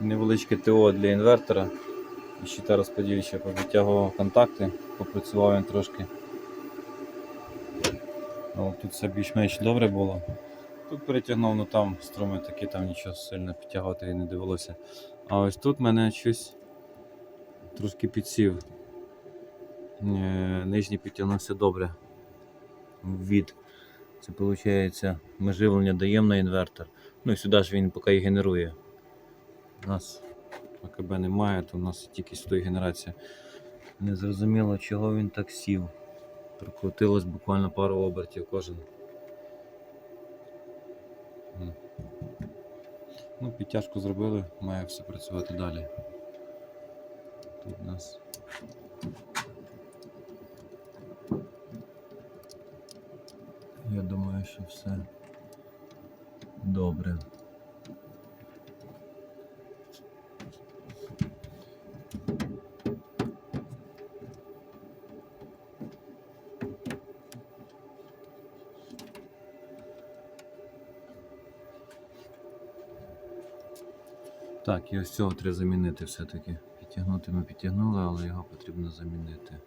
Невеличке ТО для інвертора. І щита розподільча повитягував контакти, попрацював він трошки. О, тут все більш-менш добре було. Тут перетягнув, ну там струми такі, там нічого сильно підтягувати і не довелося. А ось тут мене щось трошки підсів. Е, Нижній підтягнувся добре. Від. Це виходить, ми живлення даємо на інвертор. Ну і сюди ж він поки і генерує. У нас АКБ немає, то у нас тільки сюди генерація. Не зрозуміло, чого він так сів. Прокрутилось буквально пару обертів кожен. Ну, підтяжку зробили, має все працювати далі. Тут у нас. Я думаю, що все добре. Так, і ось цього треба замінити все-таки. Підтягнути ми підтягнули, але його потрібно замінити.